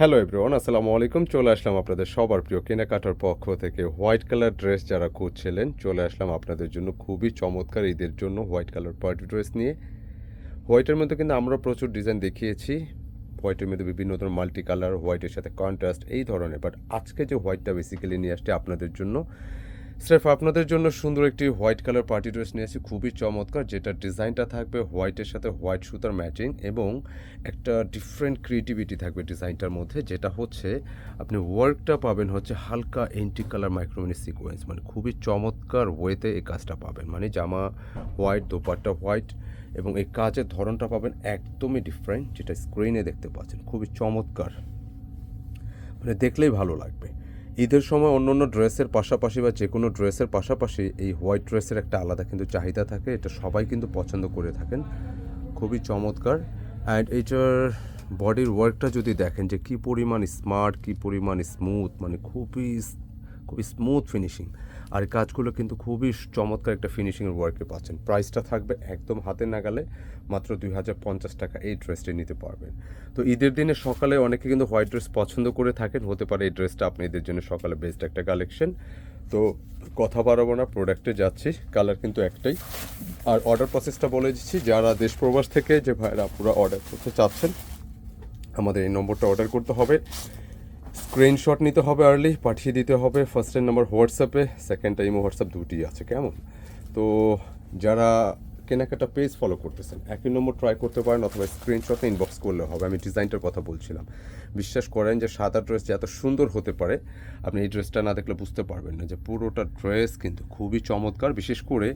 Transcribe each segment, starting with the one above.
Hello everyone আসসালামু আলাইকুম চলে আসলাম আপনাদের সবার প্রিয় কেনাকাটার পক্ষ থেকে হোয়াইট কালার ড্রেস যারা খুঁজছিলেন, চলে আসলাম আপনাদের জন্য খুবই চমৎকার ঈদের জন্য হোয়াইট কালার পার্টি ড্রেস নিয়ে। হোয়াইটের মধ্যে কিন্তু আমরা প্রচুর ডিজাইন দেখিয়েছি। হোয়াইটের মধ্যে বিভিন্ন ধরনের মাল্টি কালার হোয়াইটের সাথে কন্ট্রাস্ট, এই ধরনের। বাট আজকে যে হোয়াইটটা বেসিক্যালি নিয়ে আসছে আপনাদের জন্য স্রেফ আপনাদের জন্য সুন্দর একটি হোয়াইট কালার পার্টি ড্রেস নিয়ে এসেছি খুবই চমৎকার, যেটা ডিজাইনটা থাকবে হোয়াইটের সাথে হোয়াইট সুতার ম্যাচিং এবং একটা ডিফারেন্ট ক্রিয়েটিভিটি থাকবে ডিজাইনটার মধ্যে, যেটা হচ্ছে আপনি ওয়ার্কটা পাবেন হচ্ছে হালকা এন্টি কালার মাইক্রোমিনি সিকোয়েন্স মানে খুবই চমৎকার ওয়েতে এই কাজটা পাবেন। মানে জামা হোয়াইট দোপাট্টা হোয়াইট এবং এই কাজের ধরনটা পাবেন একদমই ডিফারেন্ট যেটা স্ক্রিনে দেখতে পাচ্ছেন, খুবই চমৎকার। মানে দেখলেই ভালো লাগবে। ঈদের সময় অন্য অন্য ড্রেসের পাশাপাশি বা যে কোনো ড্রেসের পাশাপাশি এই হোয়াইট ড্রেসের একটা আলাদা কিন্তু চাহিদা থাকে। এটা সবাই কিন্তু পছন্দ করে থাকেন। খুবই চমৎকার। অ্যান্ড এইটার বডির ওয়ার্কটা যদি দেখেন যে কী পরিমাণ স্মার্ট কী পরিমাণ স্মুথ মানে খুবই খুবই স্মুথ ফিনিশিং আর কাজগুলো কিন্তু খুবই চমৎকার একটা ফিনিশিংয়ের ওয়ার্কে পাচ্ছেন। প্রাইসটা থাকবে একদম হাতে নাগালে মাত্র দুই হাজার পঞ্চাশ টাকা এই ড্রেসটি নিতে পারবেন। তো ঈদের দিনে সকালে অনেকে কিন্তু হোয়াইট ড্রেস পছন্দ করে থাকেন, হতে পারে এই ড্রেসটা আপনি ঈদের জন্য সকালে বেস্ট একটা কালেকশন তো কথা বাড়াবো না প্রোডাক্টে যাচ্ছি কালার কিন্তু একটাই। আর অর্ডার প্রসেসটা বলে দিচ্ছি, যারা দেশ প্রবাস থেকে যে ভাইরা পুরো অর্ডার করতে চাচ্ছেন, আমাদের এই নম্বরটা অর্ডার করতে হবে। স্ক্রিনশট নিতে হবে আর্লি পাঠিয়ে দিতে হবে ফার্স্টের নাম্বার হোয়াটসঅ্যাপে সেকেন্ড টাইম হোয়াটসঅ্যাপ দুটি আছে, কেমন? তো যারা কেনাকাটা পেজ ফলো করতেছেন, একই নম্বর ট্রাই করতে পারেন অথবা স্ক্রিনশটে ইনবক্স করলে হবে, আমি ডিজাইনটার কথা বলছিলাম। বিশ্বাস করেন যে সাদা ড্রেস যে এত সুন্দর হতে পারে, আপনি এই ড্রেসটা না দেখলে বুঝতে পারবেন না যে পুরোটা ড্রেস কিন্তু খুবই চমৎকার, বিশেষ করে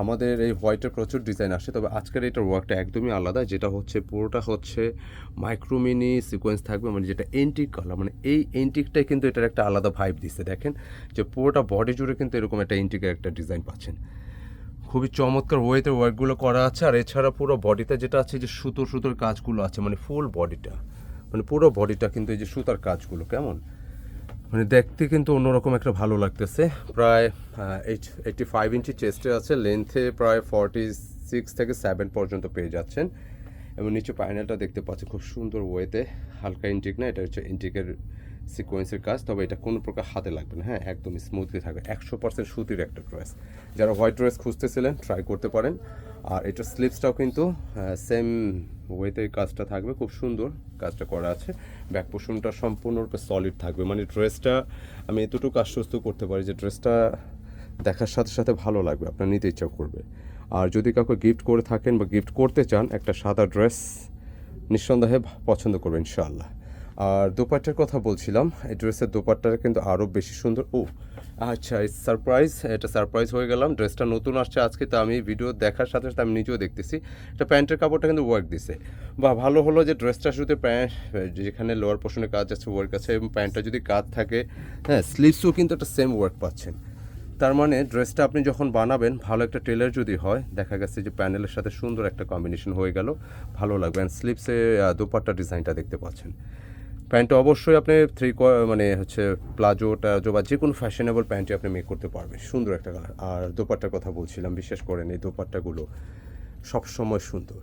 আমাদের এই হোয়াইটের প্রচুর ডিজাইন আসে, তবে আজকের এটার ওয়ার্কটা একদমই আলাদা, যেটা হচ্ছে পুরোটা হচ্ছে মাইক্রোমিনি সিকোয়েন্স থাকবে মানে যেটা এন্টিক কালার মানে এই এন্টিকটাই কিন্তু এটার একটা আলাদা ভাইব দিচ্ছে দেখেন যে পুরোটা বডি জুড়ে কিন্তু এরকম একটা এন্টিকের একটা ডিজাইন পাচ্ছেন। খুবই চমৎকার ওয়েতে ওয়ার্কগুলো করা আছে, আর এছাড়া পুরো বডিতে যেটা আছে যে সুতোর সুতোর কাজগুলো আছে মানে ফুল বডিটা মানে পুরো বডিটা কিন্তু এই যে সুতার কাজগুলো, কেমন? মানে দেখতে কিন্তু অন্যরকম একটা ভালো লাগতেছে। প্রায় এইটটি ফাইভ ইঞ্চি চেস্টে আছে। লেন্থে প্রায় ফর্টি সিক্স থেকে সেভেন পর্যন্ত পেয়ে যাচ্ছেন। এবং নিচে প্যানেলটা দেখতে পাচ্ছি খুব সুন্দর ওয়েতে হালকা ইন্টিক না, এটা হচ্ছে ইন্টিকের সিকোয়েন্সের কাজ। তবে এটা কোনো প্রকার হাতে লাগবে না হ্যাঁ? একদম স্মুথলি থাকবে। একশো পার্সেন্ট সুতির একটা ড্রেস যারা হোয়াইট ড্রেস খুঁজতেছিলেন ট্রাই করতে পারেন। আর এটার স্লিপসটাও কিন্তু সেম ওয়েতে এই কাজটা থাকবে, খুব সুন্দর কাজটা করা আছে। ব্যাক পোষণটা সম্পূর্ণরূপে সলিড থাকবে মানে ড্রেসটা আমি এতটুকু আশ্বস্ত করতে পারি যে ড্রেসটা দেখার সাথে সাথে ভালো লাগবে, আপনার নিতে ইচ্ছা করবে। আর যদি কাউকে গিফট করে থাকেন বা গিফট করতে চান, একটা সাদা ড্রেস নিঃসন্দেহে পছন্দ করবে, ইনশাআল্লাহ। আর দোপাট্টার কথা বলছিলাম, এই ড্রেসের দোপাট্টাটা কিন্তু আরও বেশি সুন্দর। ও আচ্ছা সারপ্রাইজ এটা সারপ্রাইজ হয়ে গেলাম, ড্রেসটা নতুন আসছে আজকে, তো আমি ভিডিও দেখার সাথে সাথে আমি নিজেও দেখতেছি। এটা প্যান্টের কাপড়টা কিন্তু ওয়ার্ক দিছে। বা ভালো হলো যে ড্রেসটা শুধু প্যান্ট, যেখানে লোয়ার পোর্শনে কাজ আছে ওয়ার্ক আছে, এবং প্যান্টটা যদি কাজ থাকে হ্যাঁ স্লিভসও কিন্তু একটা সেম ওয়ার্ক পাচ্ছেন। তার মানে ড্রেসটা আপনি যখন বানাবেন, ভালো একটা টেলার যদি হয়, দেখা গেছে যে প্যানেলের সাথে সুন্দর একটা কম্বিনেশন হয়ে গেল, ভালো লাগবে। অ্যান্ড স্লিপসে দোপাট্টা ডিজাইনটা দেখতে পাচ্ছেন। প্যান্টটা অবশ্যই আপনি থ্রি মানে হচ্ছে প্লাজো, টাজো বা যে কোনো ফ্যাশনেবল প্যান্টই আপনি মেক করতে পারবেন। সুন্দর একটা কালার আর দোপাট্টার কথা বলছিলাম বিশ্বাস করেন এই দোপাট্টাগুলো সবসময় সুন্দর।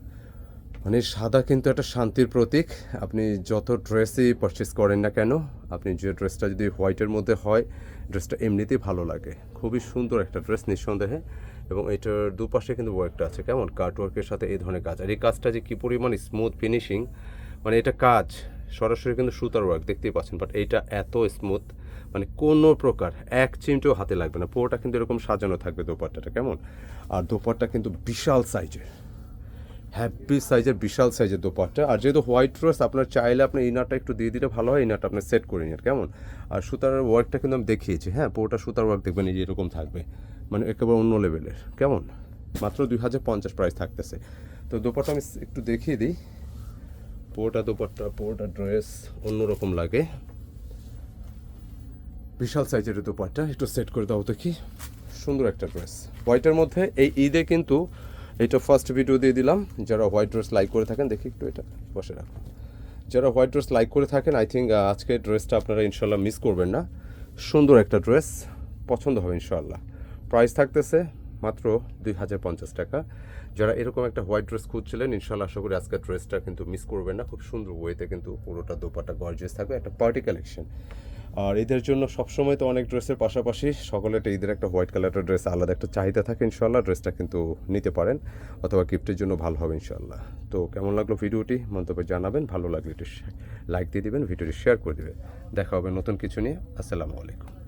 মানে সাদা কিন্তু একটা শান্তির প্রতীক। আপনি যত ড্রেসই পারচেস করেন না কেন, আপনি যে ড্রেসটা যদি হোয়াইটের মধ্যে হয় ড্রেসটা এমনিতেই ভালো লাগে। খুবই সুন্দর একটা ড্রেস নিঃসন্দেহে। এবং এটার দুপাশে কিন্তু ওয়ার্কটা আছে। কেমন? কার্ট ওয়ার্কের সাথে এই ধরনের কাজ। আর এই কাজটা যে কী পরিমাণ স্মুথ ফিনিশিং মানে এটা কাজ। সরাসরি কিন্তু সুতার ওয়ার্ক দেখতেই পাচ্ছেন বাট এইটা এত স্মুথ মানে কোনো প্রকার এক চিমটেও হাতে লাগবে না। পুরোটা কিন্তু এরকম সাজানো থাকবে দোপাট্টাটা, কেমন? আর দোপাট্টা কিন্তু বিশাল সাইজের হ্যাপি সাইজের বিশাল সাইজের দোপাট্টা। আর যেহেতু হোয়াইট ড্রেস আপনার চাইলে আপনি ইনারটা একটু দিয়ে দিলে ভালো হয় ইনারটা আপনি সেট করে নিন, কেমন? আর সুতার ওয়ার্কটা কিন্তু আমি দেখিয়েছি হ্যাঁ পুরোটা সুতার ওয়ার্ক দেখবেন, এই এরকম থাকবে। মানে একেবারে অন্য লেভেলের কেমন? মাত্র দুই হাজার পঞ্চাশ প্রাইস থাকতেছে। তো দোপাট্টা আমি একটু দেখিয়ে দিই। পুরোটা, দোপাট্টা, পুরোটা ড্রেস অন্যরকম লাগে। বিশাল সাইজের দোপাট্টা, একটু সেট করে দাও দেখি। সুন্দর একটা ড্রেস হোয়াইটের মধ্যে এই ঈদে কিন্তু এটা ফার্স্ট ভিডিও দিয়ে দিলাম। যারা হোয়াইট ড্রেস লাইক করে থাকেন, দেখি একটু এটা বসে রাখুন যারা হোয়াইট ড্রেস লাইক করে থাকেন আই থিঙ্ক আজকে ড্রেসটা আপনারা ইনশাল্লাহ মিস করবেন না। সুন্দর একটা ড্রেস পছন্দ হবে ইনশাল্লাহ প্রাইস থাকতেছে মাত্র দুই হাজার পঞ্চাশ টাকা। যারা এরকম একটা হোয়াইট ড্রেস খুঁজছিলেন ইনশাল্লাহ আশা করি আজকের ড্রেসটা কিন্তু মিস করবেন না। খুব সুন্দর ওয়েতে কিন্তু পুরোটা দোপাটা গর্জিয়াস থাকবে, একটা পার্টি কালেকশন আর ঈদের জন্য সবসময় তো অনেক ড্রেসের পাশাপাশি সকলে একটা ঈদের একটা হোয়াইট কালারের ড্রেস, আলাদা একটা চাহিদা থাকে ইনশাল্লাহ ড্রেসটা কিন্তু নিতে পারেন অথবা গিফটের জন্য ভালো হবে ইনশাল্লাহ তো কেমন লাগল ভিডিওটি? মন্তব্যে জানাবেন। ভালো লাগলে একটু লাইক দিয়ে দিবেন, ভিডিওটি শেয়ার করে দেবেন। দেখা হবে নতুন কিছু নিয়ে। আসসালামু আলাইকুম।